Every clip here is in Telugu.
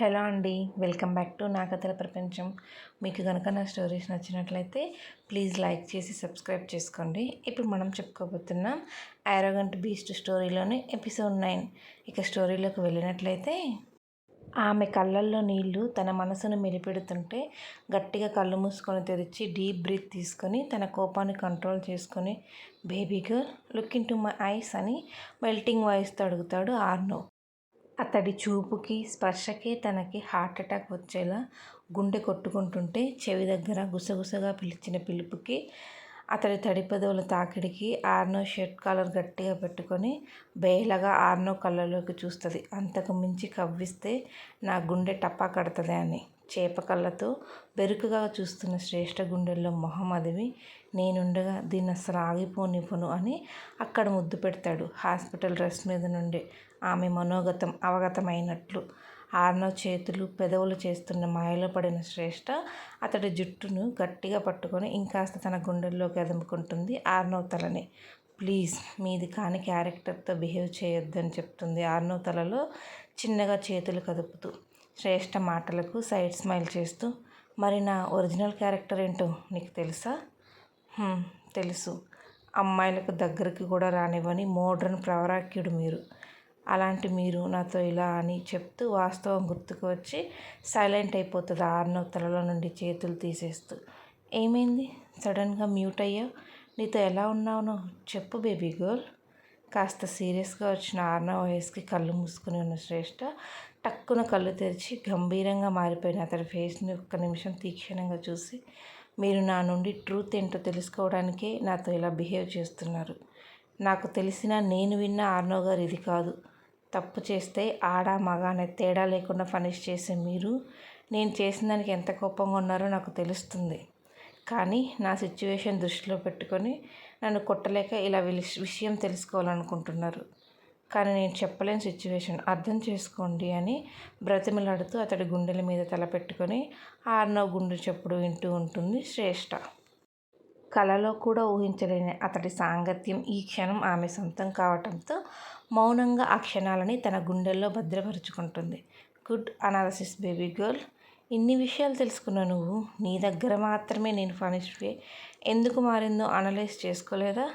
హలో అండి వెల్కమ్ బ్యాక్ టు నా కథల ప్రపంచం. మీకు కనుక నా స్టోరీస్ నచ్చినట్లయితే ప్లీజ్ లైక్ చేసి సబ్స్క్రైబ్ చేసుకోండి. ఇప్పుడు మనం చెప్పుకోబోతున్నాం ఆరోగంట్ బీస్ట్ స్టోరీలోని ఎపిసోడ్ నైన్ ఇక స్టోరీలోకి వెళ్ళినట్లయితే ఆమె కళ్ళల్లో నీళ్ళు తన మనసును మెలిపెడుతుంటే గట్టిగా కళ్ళు మూసుకొని తెరిచి డీప్ బ్రీత్ తీసుకొని తన కోపాన్ని కంట్రోల్ చేసుకొని baby girl look into my eyes అని మెల్టింగ్ వాయిస్తో అడుగుతాడు ఆర్నో అతడి చూపుకి స్పర్శకే తనకి హార్ట్ అటాక్ వచ్చేలా గుండె కొట్టుకుంటుంటే చెవి దగ్గర గుసగుసగా పిలిచిన పిలుపుకి అతడి తడిపదవుల తాకిడికి ఆర్నో షర్ట్ కాలర్ గట్టిగా పెట్టుకొని బేలగా ఆర్నో కళ్ళలోకి చూస్తుంది. అంతకు మించి కవ్విస్తే నా గుండె టప్పా కడుతుంది అని. చేప కళ్ళతో బెరుకుగా చూస్తున్న శ్రేష్ఠ గుండెల్లో మొహం అదివి నేనుండగా దీన్ని అసలు ఆగిపోనివ్వను అని అక్కడ ముద్దు పెడతాడు హాస్పిటల్ డ్రెస్ మీద నుండి. ఆమె మనోగతం అవగతమైనట్లు. ఆర్నో చేతులు పెదవులు చేస్తున్న మాయలో పడిన శ్రేష్ఠ అతడి జుట్టును గట్టిగా పట్టుకొని ఇంకాస్త తన గుండెల్లోకి అదుముకుంటుంది ఆర్నో తలని. ప్లీజ్ మీది కాని క్యారెక్టర్తో బిహేవ్ చేయొద్దని చెప్తుంది ఆర్నో తలలో చిన్నగా చేతులు కదుపుతూ. శ్రేష్ఠ మాటలకు సైడ్ స్మైల్ చేస్తూ మరి నా ఒరిజినల్ క్యారెక్టర్ ఏంటో నీకు తెలుసా? తెలుసు. అమ్మాయిలకు దగ్గరికి కూడా రానివ్వని మోడ్రన్ ప్రవరాక్యుడు మీరు. అలాంటి మీరు నాతో ఇలా అని చెప్తూ వాస్తవం గుర్తుకు వచ్చి సైలెంట్ అయిపోతుంది ఆర్నవ్ తలలో నుండి చేతులు తీసేస్తూ. ఏమైంది? సడన్గా మ్యూట్ అయ్యావు? నీతో ఎలా ఉన్నావునో చెప్పు బేబీ గర్ల్. కాస్త సీరియస్గా వచ్చిన ఆర్నవ్ వయస్కి కళ్ళు మూసుకుని ఉన్న శ్రేష్ఠ టక్కున కళ్ళు తెరిచి గంభీరంగా మారిపోయిన అతడి ఫేస్ని ఒక్క నిమిషం తీక్షణంగా చూసి మీరు నా నుండి ట్రూత్ ఏంటో తెలుసుకోవడానికే నాతో ఇలా బిహేవ్ చేస్తున్నారు. నాకు తెలిసిన నేను విన్న ఆర్నో గారు ఇది కాదు. తప్పు చేస్తే ఆడ మగ అనే తేడా లేకుండా పనిష్ చేసే మీరు. నేను చేసిన దానికి ఎంత కోపంగా ఉన్నారో నాకు తెలుస్తుంది. కానీ నా సిచ్యువేషన్ దృష్టిలో పెట్టుకొని నన్ను కొట్టలేక ఇలా విషయం తెలుసుకోవాలనుకుంటున్నారు. కానీ నేను చెప్పలేని సిచ్యువేషన్. అర్థం చేసుకోండి అని బ్రతిమలాడుతూ అతడి గుండెల మీద తల పెట్టుకొని ఆర్నో గుండె చెప్పుడు వింటూ ఉంటుంది శ్రేష్ఠ కలలో కూడా ఊహించలేని అతడి సాంగత్యం ఈ క్షణం ఆమె సొంతం కావటంతో మౌనంగా ఆ క్షణాలని తన గుండెల్లో భద్రపరుచుకుంటుంది. Good analysis baby girl. ఇన్ని విషయాలు తెలుసుకున్న నువ్వు నీ దగ్గర మాత్రమే నేను ఫనిష్వే ఎందుకు మారిందో అనలైజ్ చేసుకోలేదా?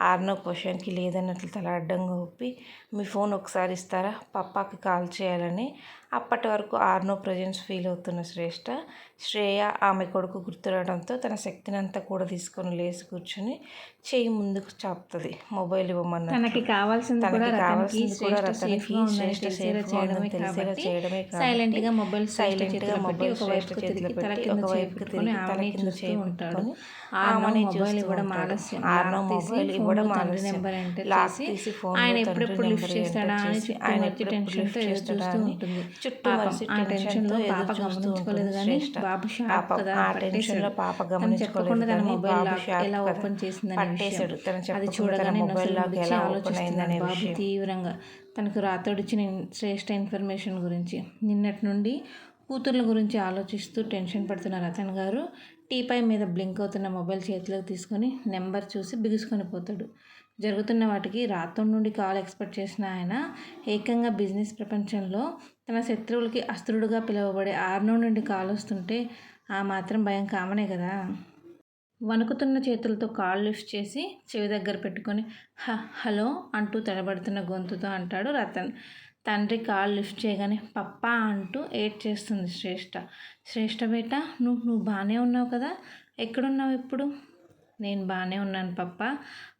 ఆర్నో క్వశ్చన్కి లేదన్నట్లు తల అడ్డంగా ఒప్పి మీ ఫోన్ ఒకసారి ఇస్తారా? పప్పాకి కాల్ చేయాలని అప్పటి వరకు ఆర్నో ప్రజెన్స్ ఫీల్ అవుతున్న శ్రేష్ఠ శ్రేయ ఆమె కొడుకు గుర్తురావడంతో తన శక్తిని అంతా కూడా తీసుకొని లేచి కూర్చొని చేయి ముందుకు చాపుతుంది. మొబైల్ ఇవ్వమన్న తనకి కావాల్సింది తనకి కావాల్సింది కూడా రతనికి తెలిసేలా చేయడమే సైలెంట్గా మొబైల్ సైలెంట్గా చేతిలో పెట్టి తిరిగి తల కింద ఆమెని మొబైల్ ఇవ్వడం. ఆలస్యం. ఆర్నో మొబైల్ ఇవ్వడం ఆలస్యం. తీసి ఫోన్లో ఆయన ఎప్పుడెప్పుడు లిఫ్ట్ చేస్తాడా అని ఆయన ఎప్పుడెప్పుడు లిఫ్ట్ చేస్తాడా అని చుట్టూ ఆ టెన్షన్లో పాప గమనించుకోలేదు కానీ. బాబు కదా పట్టేశాడు పాప తన మొబైల్ ఎలా. ఓపెన్ చేసిందనే అది చూడగానే బాబు. తీవ్రంగా తనకు రాతోడిచ్చిన శ్రేష్ఠ ఇన్ఫర్మేషన్ గురించి నిన్నటి నుండి కూతుర్ల గురించి ఆలోచిస్తూ టెన్షన్ పడుతున్న రతన్ గారు టీపై మీద బ్లింక్ అవుతున్న మొబైల్ చేతిలోకి తీసుకొని నెంబర్ చూసి బిగుసుకొని పోతాడు. జరుగుతున్న వాటికి రాత్రం నుండి కాల్ ఎక్స్పెక్ట్ చేసిన ఆయన ఏకంగా బిజినెస్ ప్రపంచంలో తన శత్రువులకి అస్త్రుడుగా పిలువబడే ఆర్నో నుండి కాల్ వస్తుంటే ఆ మాత్రం భయం కామనే కదా. వణుకుతున్న చేతులతో కాల్ లిఫ్ట్ చేసి చెవి దగ్గర పెట్టుకొని హ హలో అంటూ తడబడుతున్న గొంతుతో అంటాడు రతన్. తండ్రి కాల్ లిఫ్ట్ చేయగానే పప్పా అంటూ ఏడ్ చేస్తుంది శ్రేష్ఠ శ్రేష్ఠ బేట నువ్వు నువ్వు బాగానే ఉన్నావు కదా? ఎక్కడున్నావు ఇప్పుడు? నేను బాగానే ఉన్నాను పప్ప.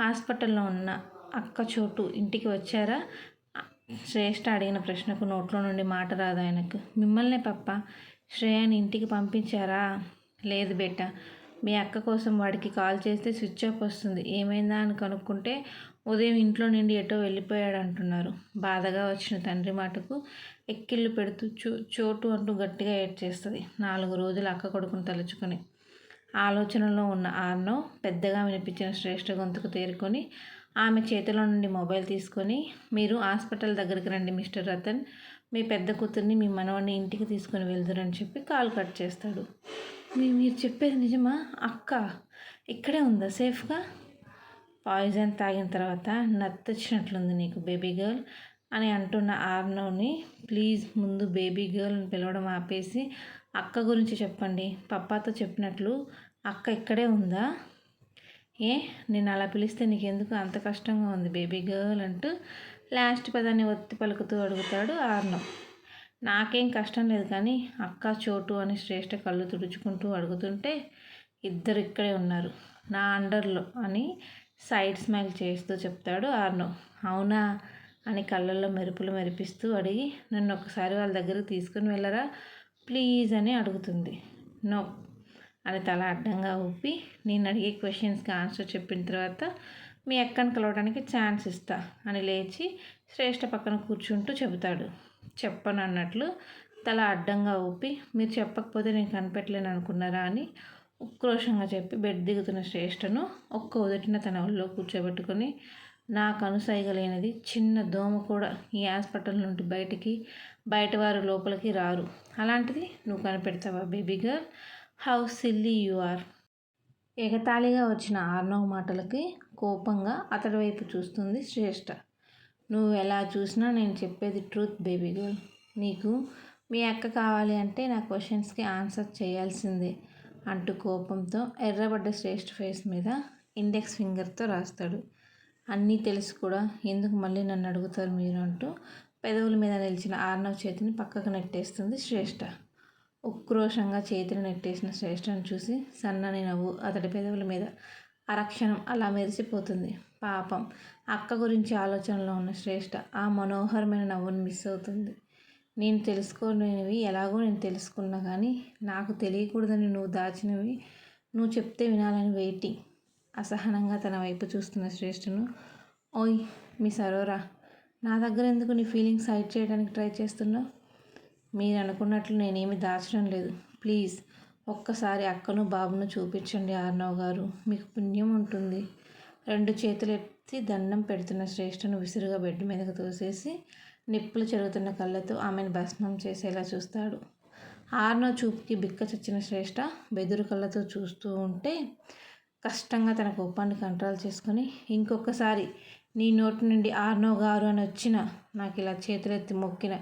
హాస్పిటల్లో ఉన్న అక్క చోటు ఇంటికి వచ్చారా? శ్రేష్ఠ అడిగిన ప్రశ్నకు నోట్లో నుండి మాట రాదు ఆయనకు. మిమ్మల్నే పప్ప శ్రేయాని ఇంటికి పంపించారా? లేదు బేట. మీ అక్క కోసం వాడికి కాల్ చేస్తే స్విచ్ ఆఫ్ వస్తుంది. ఏమైందా అని కనుక్కుంటే ఉదయం ఇంట్లో నుండి ఎటో వెళ్ళిపోయాడు అంటున్నారు బాధగా వచ్చిన తండ్రి మాటకు ఎక్కిళ్ళు పెడుతూ చో చోటు అంటూ గట్టిగా ఏడ్ చేస్తుంది నాలుగు రోజులు అక్క కొడుకుని తలుచుకొని. ఆలోచనలో ఉన్న ఆర్నో పెద్దగా వినిపించిన శ్రేష్ఠ గొంతుకు తేరుకొని ఆమె చేతిలో నుండి మొబైల్ తీసుకొని మీరు హాస్పిటల్ దగ్గరికి రండి మిస్టర్ రతన్ మీ పెద్ద కూతుర్ని మీ మనవడిని ఇంటికి తీసుకొని వెళ్దురని చెప్పి కాల్ కట్ చేస్తాడు. మీ మీరు చెప్పేది నిజమా? అక్క ఇక్కడే ఉందా? సేఫ్గా? పాయిజన్ తాగిన తర్వాత నత్తొచ్చినట్లుంది నీకు బేబీ గర్ల్ అని అంటున్న ఆర్నవ్ని. ప్లీజ్ ముందు బేబీ గర్ల్ అని పిలవడం ఆపేసి అక్క గురించి చెప్పండి. పప్పాతో చెప్పినట్లు అక్క ఇక్కడే ఉందా? ఏ? నేను అలా పిలిస్తే నీకెందుకు అంత కష్టంగా ఉంది బేబీ గర్ల్ అంటూ లాస్ట్ పదాన్ని ఒత్తి పలుకుతూ అడుగుతాడు ఆర్నవ్. నాకేం కష్టం లేదు కానీ అక్క చోటు అని శ్రేష్ఠ కళ్ళు తుడుచుకుంటూ అడుగుతుంటే ఇద్దరు ఇక్కడే ఉన్నారు. నా అండర్లో అని సైడ్ స్మైల్ చేస్తూ చెప్తాడు ఆర్నో. అవునా? అని కళ్ళల్లో మెరుపులు మెరిపిస్తూ అడిగి నన్ను ఒకసారి వాళ్ళ దగ్గరకు తీసుకుని వెళ్ళరా? ప్లీజ్ అని అడుగుతుంది. నో అని తల అడ్డంగా ఊపి నేను అడిగే క్వశ్చన్స్కి ఆన్సర్ చెప్పిన తర్వాత మీ అక్కను కలవడానికి ఛాన్స్ ఇస్తా అని లేచి శ్రేష్ఠ పక్కన కూర్చుంటూ చెబుతాడు. చెప్పను అన్నట్లు తల అడ్డంగా ఊపి మీరు చెప్పకపోతే నేను కనిపెట్టలేను అనుకున్నారా అని ఉక్రోషంగా చెప్పి బెడ్ దిగుతున్న శ్రేష్ఠను ఒక్క ఉదటిన తన ఒళ్ళో కూర్చోబెట్టుకొని నాకు అనుసైగలేనిది చిన్న దోమ కూడా ఈ హాస్పిటల్ నుండి బయటికి బయట వారు లోపలికి రారు. అలాంటిది నువ్వు కనిపెడతావా baby girl? How silly you are. ఎగతాళిగా వచ్చిన ఆర్నవ్ మాటలకి కోపంగా అతడి వైపు చూస్తుంది శ్రేష్ఠ. నువ్వు ఎలా చూసినా నేను చెప్పేది ట్రూత్ బేబీ గర్ల్. నీకు మీ అక్క కావాలి అంటే నా క్వశ్చన్స్కి ఆన్సర్ చేయాల్సిందే. అంటూ కోపంతో ఎర్రబడ్డ శ్రేష్ఠ ఫేస్ మీద ఇండెక్స్ ఫింగర్తో రాస్తాడు. అన్నీ తెలిసి కూడా ఎందుకు మళ్ళీ నన్ను అడుగుతారు మీరు అంటూ పెదవుల మీద నిలిచిన ఆర్నవ్ చేతిని పక్కకు నెట్టేస్తుంది శ్రేష్ఠ. ఉక్రోషంగా చేతిని నెట్టేసిన శ్రేష్ఠను చూసి సన్నని నవ్వు అతడి పెదవుల మీద అరక్షణం అలా మెరిసిపోతుంది. పాపం అక్క గురించి ఆలోచనలో ఉన్న శ్రేష్ఠ ఆ మనోహరమైన నవ్వును మిస్ అవుతుంది. నేను తెలుసుకోలేనివి ఎలాగో నేను తెలుసుకున్నా కానీ నాకు తెలియకూడదని నువ్వు దాచినవి నువ్వు చెప్తే వినాలని వెయిటింగ్ అసహనంగా తన వైపు చూస్తున్న శ్రేష్ఠను ఓయ్ మీ సరోరా నా దగ్గర ఎందుకు నీ ఫీలింగ్స్ హైడ్ చేయడానికి ట్రై చేస్తున్నావు? మీరు అనుకున్నట్లు నేనేమి దాచడం లేదు. ప్లీజ్ ఒక్కసారి అక్కను బాబును చూపించండి ఆర్నవ్ గారు. మీకు పుణ్యం ఉంటుంది. రెండు చేతులు ఎత్తి దండం పెడుతున్న శ్రేష్ఠను విసురుగా బెడ్ మీదకు తోసేసి నిప్పులు చెరుగుతున్న కళ్ళతో ఆమెను భస్మం చేసేలా చూస్తాడు. ఆర్నవ్ చూపుకి బిక్క చచ్చిన శ్రేష్ఠ బెదురు కళ్ళతో చూస్తూ ఉంటే కష్టంగా తన కోపాన్ని కంట్రోల్ చేసుకొని ఇంకొకసారి నీ నోటి నుండి ఆర్నవ్ గారు అని వచ్చిన నాకు ఇలా చేతులెత్తి మొక్కిన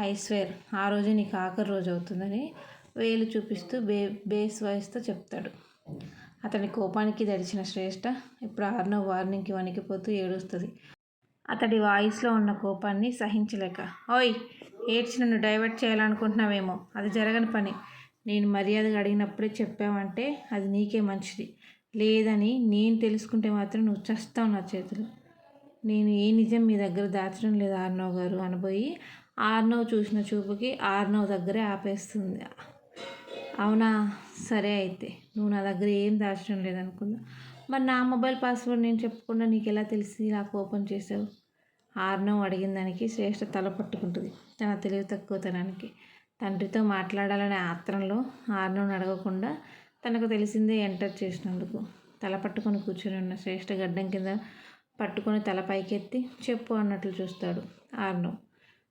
ఐస్వేర్ ఆ రోజు నీకు ఆఖరి రోజు అవుతుందని వేలు చూపిస్తూ బే బేస్ వాయిస్తో చెప్తాడు. అతని కోపానికి దడిచిన శ్రేష్ఠ ఇప్పుడు ఆర్నవ్ వార్నింగ్కి వణికిపోతూ ఏడుస్తుంది. అతడి వాయిస్లో ఉన్న కోపాన్ని సహించలేక ఓయ్ ఏడ్చి నన్ను డైవర్ట్ చేయాలనుకుంటున్నావేమో అది జరగని పని. నేను మర్యాదగా అడిగినప్పుడే చెప్పావంటే అది నీకే మంచిది. లేదని నేను తెలుసుకుంటే మాత్రం నువ్వు చస్తావు నా చేతులు. నేను ఏ నిజం మీ దగ్గర దాచడం లేదు ఆర్నవ్ గారు అనబోయి ఆర్నవ్ చూసిన చూపుకి ఆర్నవ్ దగ్గరే ఆపేస్తుంది. అవునా? సరే అయితే నువ్వు నా దగ్గర ఏం దాచడం లేదనుకుందా. మరి నా మొబైల్ పాస్వర్డ్ నేను చెప్పకుండా నీకు ఎలా తెలిసి నాకు ఓపెన్ చేసావు? ఆర్నవ్ అడిగిన దానికి శ్రేష్ఠ తల పట్టుకుంటుంది. తన తెలివి తక్కువతనానికి. తండ్రితో మాట్లాడాలనే ఆత్రంలో ఆర్నవ్ని అడగకుండా తనకు తెలిసిందే ఎంటర్ చేసినందుకు. తల పట్టుకొని కూర్చొని ఉన్న శ్రేష్ఠ గడ్డం కింద పట్టుకొని తల పైకెత్తి చెప్పు అన్నట్లు చూస్తాడు ఆర్నవ్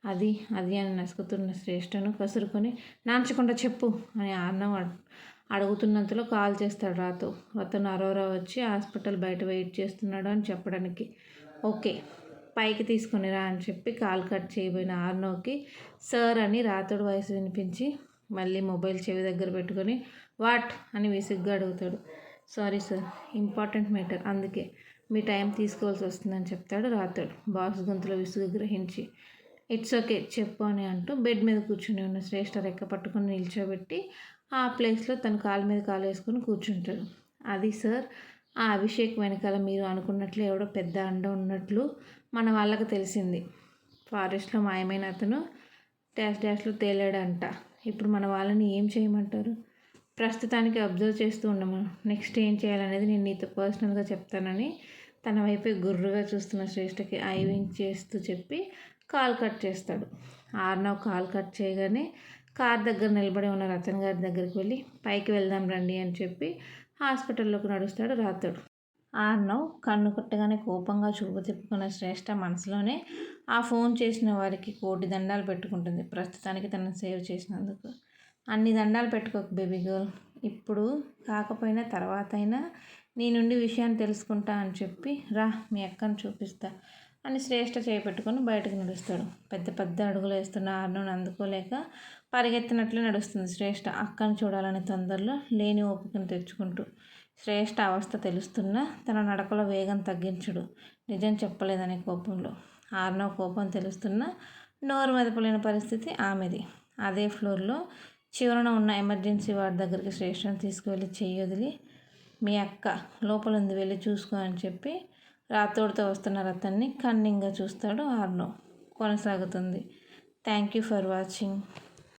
అది అది అని నసుకుతున్న శ్రేష్ఠను కసురుకొని నాంచకుండా చెప్పు అని ఆర్నవ్ అడుగుతున్నంతలో కాల్ చేస్తాడు రాతో. అతను అరోరా వచ్చి హాస్పిటల్ బయట వెయిట్ చేస్తున్నాడు అని చెప్పడానికి. ఓకే. పైకి తీసుకుని రా అని చెప్పి కాల్ కట్ చేయబోయిన ఆర్నోకి సార్ అని రాతోడు వయసు వినిపించి మళ్ళీ మొబైల్ చెవి దగ్గర పెట్టుకొని వాట్? అని విసుగ్గా అడుగుతాడు. సారీ సార్ ఇంపార్టెంట్ మ్యాటర్ అందుకే మీ టైం తీసుకోవాల్సి వస్తుందని చెప్తాడు రాతాడు బాక్స్ గొంతులో విసుగు గ్రహించి. ఇట్స్ ఓకే చెప్పు అని అంటూ బెడ్ మీద కూర్చుని ఉన్న శ్రేష్ఠ రెక్క పట్టుకొని నిల్చోబెట్టి ఆ ప్లేస్లో తన కాలు మీద కాలు వేసుకొని కూర్చుంటాడు. అది సార్ ఆ అభిషేక్ వెనకాల మీరు అనుకున్నట్లు ఎవడో పెద్ద అండ ఉన్నట్లు మన వాళ్ళకు తెలిసింది. ఫారెస్ట్లో మాయమైన అతను డాష్ డాష్లో తేలాడంట. ఇప్పుడు మన వాళ్ళని ఏం చేయమంటారు? ప్రస్తుతానికి అబ్జర్వ్ చేస్తూ ఉండము నెక్స్ట్ ఏం చేయాలనేది నేను నీతో పర్సనల్గా చెప్తానని తన వైపే గుర్రుగా చూస్తున్న శ్రేష్ఠకి ఐ వింక్ చేస్తూ చెప్పి కాల్ కట్ చేస్తాడు. ఆర్నవ్ కాల్ కట్ చేయగానే కార్ దగ్గర నిలబడి ఉన్న రతన్ గారి దగ్గరికి వెళ్ళి పైకి వెళ్దాం రండి అని చెప్పి హాస్పిటల్లోకి నడుస్తాడు రాతడు. ఆర్నవ్ కన్ను కొట్టగానే కోపంగా చూపు తిప్పుకున్న శ్రేష్ఠ మనసులోనే ఆ ఫోన్ చేసిన వారికి కోటి దండాలు పెట్టుకుంటుంది. ప్రస్తుతానికి తనను సేవ్ చేసినందుకు. అన్ని దండాలు పెట్టుకోకు బేబీ గర్ల్. ఇప్పుడు కాకపోయినా తర్వాత అయినా నీ నుండి విషయాన్ని తెలుసుకుంటా అని చెప్పి రా మీ అక్కను చూపిస్తా అని శ్రేష్ఠ చేపెట్టుకొని బయటకు నడుస్తాడు. పెద్ద పెద్ద అడుగులు వేస్తున్న ఆర్నోని అందుకోలేక పరిగెత్తినట్లు నడుస్తుంది. శ్రేష్ఠ అక్కని చూడాలని తొందరలో లేని ఓపికను తెచ్చుకుంటూ శ్రేష్ఠ అవస్థ తెలుస్తున్నా తన నడకలో వేగం తగ్గించుడు. నిజం చెప్పలేదనే కోపంలో. ఆర్నో కోపం తెలుస్తున్నా నోరు మెదపలేని పరిస్థితి ఆమెది. అదే ఫ్లోర్లో చివరన ఉన్న ఎమర్జెన్సీ వార్డ్ దగ్గరికి శ్రేష్ఠను తీసుకువెళ్ళి చెయ్యి వదిలి మీ అక్క లోపల ఉంది వెళ్ళి చూసుకో అని చెప్పి రాతోడితో వస్తున్న రతన్ని కన్నింగ్గా చూస్తాడు ఆర్నో. కొనసాగుతుంది. Thank you for watching.